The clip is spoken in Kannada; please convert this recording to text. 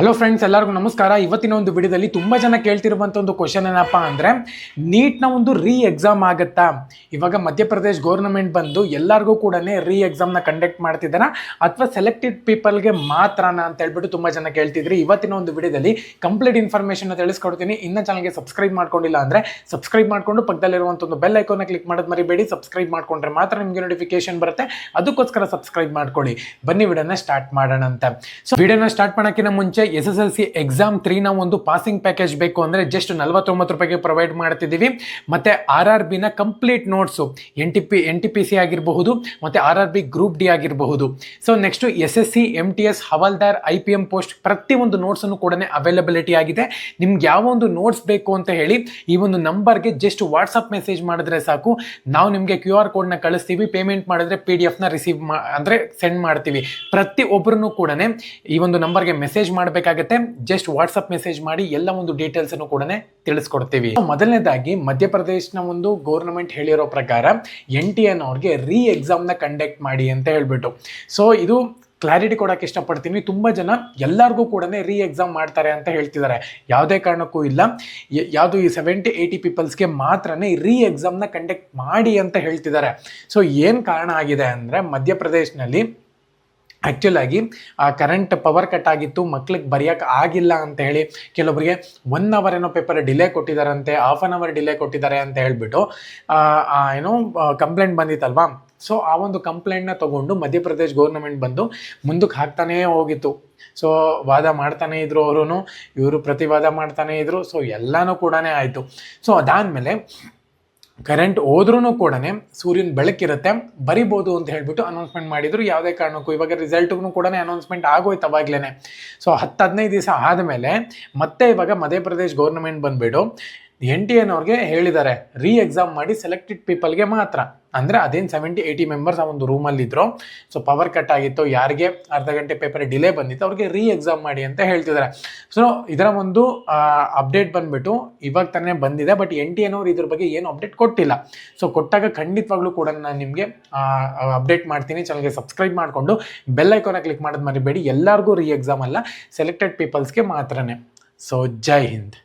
ಹಲೋ ಫ್ರೆಂಡ್ಸ್ ಎಲ್ಲರಿಗೂ ನಮಸ್ಕಾರ. ಇವತ್ತಿನ ಒಂದು ವಿಡಿಯೋದಲ್ಲಿ ತುಂಬ ಜನ ಕೇಳ್ತಿರುವಂಥ ಒಂದು ಕ್ವಶನ್ ಏನಪ್ಪ ಅಂದರೆ ನೀಟ್ನ ಒಂದು ರೀ ಎಕ್ಸಾಮ್ ಆಗುತ್ತಾ? ಇವಾಗ ಮಧ್ಯಪ್ರದೇಶ್ ಗೌರ್ನಮೆಂಟ್ ಬಂದು ಎಲ್ಲರಿಗೂ ಕೂಡ ರೀ ಎಕ್ಸಾಮ್ನ ಕಂಡಕ್ಟ್ ಮಾಡ್ತಿದ್ದಾರಾ? ಅಥವಾ ಸೆಲೆಕ್ಟೆಡ್ ಪೀಪಲ್ಗೆ ಮಾತ್ರನಾ ಅಂತ ಹೇಳ್ಬಿಟ್ಟು ತುಂಬ ಜನ ಕೇಳ್ತಿದ್ರಿ. ಇವತ್ತಿನ ಒಂದು ವಿಡಿಯೋದಲ್ಲಿ ಕಂಪ್ಲೀಟ್ ಇನ್ಫಾರ್ಮೇಷನ್ ತಿಳಿಸ್ಕೊಡ್ತೀನಿ. ಇನ್ನ ಚಾನಲ್ಗೆ ಸಬ್ಸ್ಕ್ರೈಬ್ ಮಾಡ್ಕೊಂಡಿಲ್ಲ ಅಂದರೆ ಸಬ್ಸ್ಕ್ರೈಬ್ ಮಾಡ್ಕೊಂಡು ಪಕ್ಕದಲ್ಲಿರುವಂಥ ಒಂದು ಬೆಲ್ ಐಕೋನ ಕ್ಲಿಕ್ ಮಾಡೋದು ಮರಿಬೇಡಿ. ಸಬ್ಸ್ಕ್ರೈಬ್ ಮಾಡ್ಕೊಂಡ್ರೆ ಮಾತ್ರ ನಿಮಗೆ ನೋಟಿಫಿಕೇಶನ್ ಬರುತ್ತೆ. ಅದಕ್ಕೋಸ್ಕರ ಸಬ್ಸ್ಕ್ರೈಬ್ ಮಾಡ್ಕೊಳ್ಳಿ. ಬನ್ನಿ ವಿಡಿಯೋನ ಸ್ಟಾರ್ಟ್ ಮಾಡೋಣ ಅಂತ ಸೊ ವಿಡಿಯೋನ ಸ್ಟಾರ್ಟ್ ಮಾಡೋಕ್ಕಿಂತ ಮುಂಚೆ S S L C exam ತ್ರೀನ ಒಂದು ಪಾಸಿಂಗ್ ಪ್ಯಾಕೇಜ್ ಬೇಕು ಅಂದರೆ ಜಸ್ಟ್ ನಲವತ್ತೊಂಬತ್ತು ರೂಪಾಯಿಗೆ ಪ್ರೊವೈಡ್ ಮಾಡ್ತಿದ್ದೀವಿ. ಮತ್ತು R R ಬಿನ complete notes N T P N T P C ಆಗಿರಬಹುದು, ಮತ್ತು R R B group D ಆಗಿರಬಹುದು. So next S S C M T S Havaldar I P M post ಪ್ರತಿಯೊಂದು ನೋಟ್ಸನ್ನು ಕೂಡ ಅವೈಲಬಿಲಿಟಿ ಆಗಿದೆ. ನಿಮ್ಗೆ ಯಾವ ಒಂದು ನೋಟ್ಸ್ ಬೇಕು ಅಂತ ಹೇಳಿ ಈ ಒಂದು ನಂಬರ್ಗೆ ಜಸ್ಟ್ ವಾಟ್ಸಪ್ ಮೆಸೇಜ್ ಮಾಡಿದ್ರೆ ಸಾಕು. ನಾವು ನಿಮಗೆ ಕ್ಯೂ ಆರ್ ಕೋಡ್ನ ಕಳಿಸ್ತೀವಿ ಪೇಮೆಂಟ್ ಮಾಡಿದ್ರೆ ಪಿ ಡಿ ಎಫ್ನ ರಿಸೀವ್ ಅಂದರೆ ಸೆಂಡ್ ಮಾಡ್ತೀವಿ. ಪ್ರತಿ ಒಬ್ಬರನ್ನು ಕೂಡ ಈ ಒಂದು ನಂಬರ್ಗೆ ಮೆಸೇಜ್ ಮಾಡಬೇಕಾಗತ್ತೆ ಜಸ್ಟ್ ವಾಟ್ಸಪ್ ಮೆಸೇಜ್ ಮಾಡಿ ಎಲ್ಲ ಒಂದು ಡೀಟೇಲ್ಸ್ ಅನ್ನು ಕೂಡ ತಿಳಿಸ್ಕೊಡ್ತೀವಿ. ಮೊದಲನೇದಾಗಿ ಮಧ್ಯಪ್ರದೇಶನ ಒಂದು ಗೌರ್ಮೆಂಟ್ ಹೇಳಿರೋ ಪ್ರಕಾರ ಎನ್ ಟಿ ಎನ್ ಅವ್ರಿಗೆ ರೀ ಎಕ್ಸಾಮ್ನ ಕಂಡಕ್ಟ್ ಮಾಡಿ ಅಂತ ಹೇಳ್ಬಿಟ್ಟು. ಸೊ ಇದು ಕ್ಲಾರಿಟಿ ಕೊಡೋಕೆ ಇಷ್ಟಪಡ್ತೀನಿ. ತುಂಬ ಜನ ಎಲ್ಲರಿಗೂ ಕೂಡ ರೀ ಎಕ್ಸಾಮ್ ಮಾಡ್ತಾರೆ ಅಂತ ಹೇಳ್ತಿದ್ದಾರೆ. ಯಾವುದೇ ಕಾರಣಕ್ಕೂ ಇಲ್ಲ. ಯಾವುದು ಈ ಸೆವೆಂಟಿ ಏಯ್ಟಿ ಪೀಪಲ್ಸ್ಗೆ ಮಾತ್ರನೇ ರೀ ಎಕ್ಸಾಮ್ನ ಕಂಡಕ್ಟ್ ಮಾಡಿ ಅಂತ ಹೇಳ್ತಿದ್ದಾರೆ. ಸೊ ಏನು ಕಾರಣ ಆಗಿದೆ ಅಂದರೆ ಮಧ್ಯಪ್ರದೇಶನಲ್ಲಿ ಆ್ಯಕ್ಚುಲ್ ಆಗಿ ಆ ಕರೆಂಟ್ ಪವರ್ ಕಟ್ ಆಗಿತ್ತು, ಮಕ್ಳಿಗೆ ಬರೆಯೋಕೆ ಆಗಿಲ್ಲ ಅಂತ ಹೇಳಿ ಕೆಲವೊಬ್ಬರಿಗೆ ಒನ್ ಅವರ್ ಏನೋ ಪೇಪರ್ ಡಿಲೇ ಕೊಟ್ಟಿದ್ದಾರಂತೆ ಹಾಫ್ ಆನ್ ಅವರ್ ಡಿಲೇ ಕೊಟ್ಟಿದ್ದಾರೆ ಅಂತ ಹೇಳಿಬಿಟ್ಟು ಏನೋ ಕಂಪ್ಲೇಂಟ್ ಬಂದಿತ್ತಲ್ವಾ? ಸೊ ಆ ಒಂದು ಕಂಪ್ಲೇಂಟ್ನ ತಗೊಂಡು ಮಧ್ಯಪ್ರದೇಶ್ ಗೌರ್ನಮೆಂಟ್ ಬಂದು ಮುಂದಕ್ಕೆ ಹಾಕ್ತಾನೇ ಹೋಗಿತ್ತು. ಸೊ ವಾದ ಮಾಡ್ತಾನೆ ಇದ್ರು ಅವರು ಇವರು ಪ್ರತಿವಾದ ಮಾಡ್ತಾನೆ ಇದ್ರು ಸೊ ಎಲ್ಲನೂ ಕೂಡ ಆಯಿತು. ಸೊ ಅದಾದಮೇಲೆ ಕರೆಂಟ್ ಹೋದ್ರೂ ಕೂಡ ಸೂರ್ಯನ ಬೆಳಕಿರುತ್ತೆ, ಬರಿಬೋದು ಅಂತ ಹೇಳ್ಬಿಟ್ಟು ಅನೌನ್ಸ್ಮೆಂಟ್ ಮಾಡಿದ್ರು. ಯಾವುದೇ ಕಾರಣಕ್ಕೂ ಇವಾಗ ರಿಸಲ್ಟ್ಗೂ ಕೂಡ ಅನೌನ್ಸ್ಮೆಂಟ್ ಆಗೋಯ್ತು ಅವಾಗ್ಲೇ ಸೊ ಹತ್ತು ಹದಿನೈದು ದಿವಸ ಆದಮೇಲೆ ಮತ್ತೆ ಇವಾಗ ಮಧ್ಯಪ್ರದೇಶ್ ಗೌರ್ಮೆಂಟ್ ಬಂದ್ಬಿಟ್ಟು ಎನ್ ಟಿ ಎನ್ ಅವ್ರಿಗೆ ಹೇಳಿದ್ದಾರೆ. ರೀ ಎಕ್ಸಾಮ್ ಮಾಡಿ ಸೆಲೆಕ್ಟೆಡ್ ಪೀಪಲ್ಗೆ ಮಾತ್ರ. ಅಂದರೆ ಅದೇನು ಸೆವೆಂಟಿ ಏಯ್ಟಿ ಮೆಂಬರ್ಸ್ ಆ ಒಂದು ರೂಮಲ್ಲಿದ್ದರು ಸೊ ಪವರ್ ಕಟ್ ಆಗಿತ್ತು. ಯಾರಿಗೆ? ಅರ್ಧ ಗಂಟೆ ಪೇಪರ್ ಡಿಲೇ ಬಂದಿತ್ತು. ಅವ್ರಿಗೆ ರೀ ಎಕ್ಸಾಮ್ ಮಾಡಿ ಅಂತ ಹೇಳ್ತಿದ್ದಾರೆ. ಸೊ ಇದರ ಒಂದು ಅಪ್ಡೇಟ್ ಬಂದ್ಬಿಟ್ಟು ಇವಾಗ ತಾನೇ ಬಂದಿದೆ. ಬಟ್ ಎನ್ ಟಿ ಎನ್ ಅವ್ರು ಇದ್ರ ಬಗ್ಗೆ ಏನು ಅಪ್ಡೇಟ್ ಕೊಟ್ಟಿಲ್ಲ. ಸೊ ಕೊಟ್ಟಾಗ ಖಂಡಿತವಾಗ್ಲೂ ಕೂಡ ನಾನು ನಿಮಗೆ ಅಪ್ಡೇಟ್ ಮಾಡ್ತೀನಿ. ಚಾನಲ್ಗೆ ಸಬ್ಸ್ಕ್ರೈಬ್ ಮಾಡಿಕೊಂಡು ಬೆಲ್ ಐಕಾನ ಕ್ಲಿಕ್ ಮಾಡೋದು ಮರಿಬೇಡಿ. ಎಲ್ಲರಿಗೂ ರೀ ಎಕ್ಸಾಮ್ ಅಲ್ಲ ಸೆಲೆಕ್ಟೆಡ್ ಪೀಪಲ್ಸ್ಗೆ ಮಾತ್ರನೇ. ಸೊ ಜೈ ಹಿಂದ್.